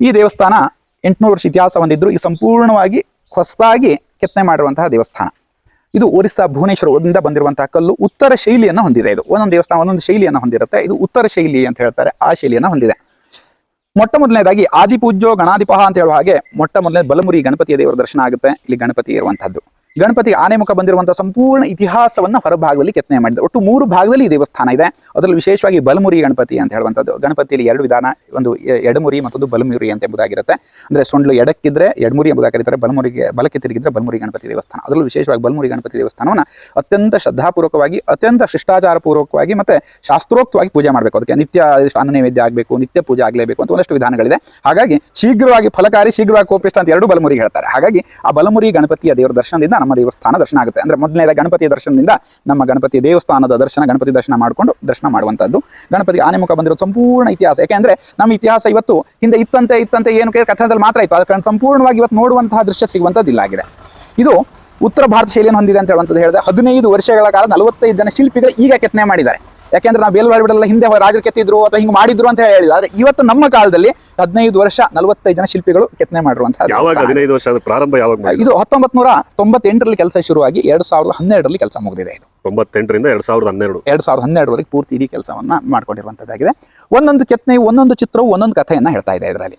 ಈ ದೇವಸ್ಥಾನ ಎಂಟುನೂರು ವರ್ಷ ಇತಿಹಾಸ ಹೊಂದಿದ್ರು ಈ ಸಂಪೂರ್ಣವಾಗಿ ಹೊಸದಾಗಿ ಕೆತ್ತನೆ ಮಾಡಿರುವಂತಹ ದೇವಸ್ಥಾನ. ಇದು ಒರಿಸ್ಸಾ ಭುವನೇಶ್ವರದಿಂದ ಬಂದಿರುವಂತಹ ಕಲ್ಲು ಉತ್ತರ ಶೈಲಿಯನ್ನು ಹೊಂದಿದೆ ಇದು. ಒಂದೊಂದು ದೇವಸ್ಥಾನ ಒಂದೊಂದು ಶೈಲಿಯನ್ನು ಹೊಂದಿರುತ್ತೆ. ಇದು ಉತ್ತರ ಶೈಲಿ ಅಂತ ಹೇಳ್ತಾರೆ, ಆ ಶೈಲಿಯನ್ನು ಹೊಂದಿದೆ. ಮೊಟ್ಟ ಮೊದಲನೇದಾಗಿ ಆದಿಪೂಜ್ಯೋ ಗಣಾಧಿಪಹ ಅಂತ ಹೇಳುವ ಹಾಗೆ ಮೊಟ್ಟ ಮೊದಲನೇ ಬಲಮುರಿ ಗಣಪತಿಯ ದೇವರ ದರ್ಶನ ಆಗುತ್ತೆ. ಇಲ್ಲಿ ಗಣಪತಿ ಇರುವಂತಹದ್ದು. ಗಣಪತಿ ಆನೆ ಮುಖ ಬಂದಿರುವಂತಹ ಸಂಪೂರ್ಣ ಇತಿಹಾಸವನ್ನ ಹೊರಭಾಗದಲ್ಲಿ ಕೆತ್ತನೆ ಮಾಡಿದೆ. ಒಟ್ಟು ಮೂರು ಭಾಗದಲ್ಲಿ ದೇವಸ್ಥಾನ ಇದೆ. ಅದರಲ್ಲಿ ವಿಶೇಷವಾಗಿ ಬಲಮುರಿ ಗಣಪತಿ ಅಂತ ಹೇಳುವಂಥದ್ದು. ಗಣಪತಿಯಲ್ಲಿ ಎರಡು ವಿಧಾನ, ಒಂದು ಎಡಮುರಿ ಮತ್ತೊಂದು ಬಲಮುರಿ ಅಂತ ಎಂಬುದಾಗಿರುತ್ತೆ. ಅಂದ್ರೆ ಸೊಂಡ್ಲು ಎಡಕ್ಕಿದ್ರೆ ಎಡಮುರಿ ಎಂಬುದಾಗಿ ಕರೀತಾರೆ, ಬಲಮುರಿಗೆ ಬಲಕ್ಕೆ ತಿರುಗಿದ್ರೆ ಬಲಮುರಿ ಗಣಪತಿ ದೇವಸ್ಥಾನ. ಅದರಲ್ಲೂ ವಿಶೇಷವಾಗಿ ಬಲಮುರಿ ಗಣಪತಿ ದೇವಸ್ಥಾನವನ್ನ ಅತ್ಯಂತ ಶ್ರದ್ಧಾಪೂರ್ವಕವಾಗಿ, ಅತ್ಯಂತ ಶಿಷ್ಟಾಚಾರ ಪೂರ್ವಕವಾಗಿ ಮತ್ತೆ ಶಾಸ್ತ್ರೋಕ್ತವಾಗಿ ಪೂಜೆ ಮಾಡಬೇಕು. ಅದಕ್ಕೆ ನಿತ್ಯ ಅನ್ನ ನೈವೇದ್ಯ ಆಗಬೇಕು, ನಿತ್ಯ ಪೂಜೆ ಆಗಲೇಬೇಕು ಅಂತ ಒಂದಷ್ಟು ವಿಧಾನಗಳಿದೆ. ಹಾಗಾಗಿ ಶೀಘ್ರವಾಗಿ ಫಲಕಾರಿ, ಶೀಘ್ರವಾಗಿ ಕೋಪಿಷ್ಟ ಅಂತ ಎರಡು ಬಲಮುರಿ ಹೇಳ್ತಾರೆ. ಹಾಗಾಗಿ ಆ ಬಲಮುರಿ ಗಣಪತಿಯ ದೇವರ ದರ್ಶನದಿಂದ ನಮ್ಮ ದೇವಸ್ಥಾನ ದರ್ಶನ ಆಗುತ್ತೆ. ಅಂದ್ರೆ ಮೊದಲನೇದ ಗಣಪತಿ ದರ್ಶನದಿಂದ ನಮ್ಮ ಗಣಪತಿ ದೇವಸ್ಥಾನದ ದರ್ಶನ, ಗಣಪತಿ ದರ್ಶನ ಮಾಡಿಕೊಂಡು ದರ್ಶನ ಮಾಡುವಂಥದ್ದು. ಗಣಪತಿ ಆನೆ ಮುಖ ಬಂದಿರೋ ಸಂಪೂರ್ಣ ಇತಿಹಾಸ. ಯಾಕೆಂದ್ರೆ ನಮ್ಮ ಇತಿಹಾಸ ಇವತ್ತು ಹಿಂದೆ ಇತ್ತಂತೆ ಇತ್ತಂತೆ ಏನು ಕಥನದಲ್ಲಿ ಮಾತ್ರ ಇತ್ತು. ಅದಕ್ಕೆ ಸಂಪೂರ್ಣವಾಗಿ ಇವತ್ತು ನೋಡುವಂತಹ ದೃಶ್ಯ ಸಿಗುವಂಥದ್ದು ಆಗಿದೆ ಇದು ಉತ್ತರ ಭಾರತ ಶೈಲಿಯನ್ನು ಹೊಂದಿದೆ ಅಂತ ಹೇಳುವಂಥದ್ದು ಹೇಳಿದೆ, ಹದಿನೈದು ವರ್ಷಗಳ ಕಾಲ ನಲವತ್ತೈದು ಜನ ಶಿಲ್ಪಿಗಳು ಈಗ ಕೆತ್ತನೆ ಮಾಡಿದ್ದಾರೆ. ಯಾಕೆಂದ್ರೆ ನಾವು ಬೇಲ್ವಾಳ್ಬಿಡಲ್ಲ ಹಿಂದೆ ರಾಜರು ಕೆತ್ತಿದ್ರು ಅಥವಾ ಹಿಂಗೆ ಮಾಡಿದ್ರು ಅಂತ ಹೇಳಿಲ್ಲ. ಆದ್ರೆ ಇವತ್ತು ನಮ್ಮ ಕಾಲದಲ್ಲಿ ಹದಿನೈದು ವರ್ಷ ನಲವತ್ತೈದು ಜನ ಶಿಲ್ಪಿಗಳು ಕೆತ್ತನೆ. ಹದಿನೈದು ವರ್ಷ ಪ್ರಾರಂಭ ಯಾವಾಗ? ಇದು ಹತ್ತೊಂಬತ್ತು ನೂರ ತೊಂಬತ್ತೆಂಟರಲ್ಲಿ ಕೆಲಸ ಶುರುವಾಗಿ ಎರಡು ಸಾವಿರದ ಹನ್ನೆರಡರಲ್ಲಿ ಕೆಲಸ ಮುಗಿದಿದೆ ಇದು. ತೊಂಬತ್ತೆಂಟರಿಂದ ಎರಡು ಸಾವಿರದ ಹನ್ನೆರಡು. ಎರಡು ಸಾವಿರದ ಹನ್ನೆರಡರವರೆಗೆ ಪೂರ್ತಿ ಇಡೀ ಕೆಲಸವನ್ನ ಮಾಡ್ಕೊಂಡಿರುವಂಥದ್ದಾಗಿದೆ ಒಂದೊಂದು ಕೆತ್ತನೆ ಒಂದೊಂದು ಚಿತ್ರವು ಒಂದೊಂದು ಕಥೆಯನ್ನ ಹೇಳ್ತಾ ಇದೆ ಇದರಲ್ಲಿ.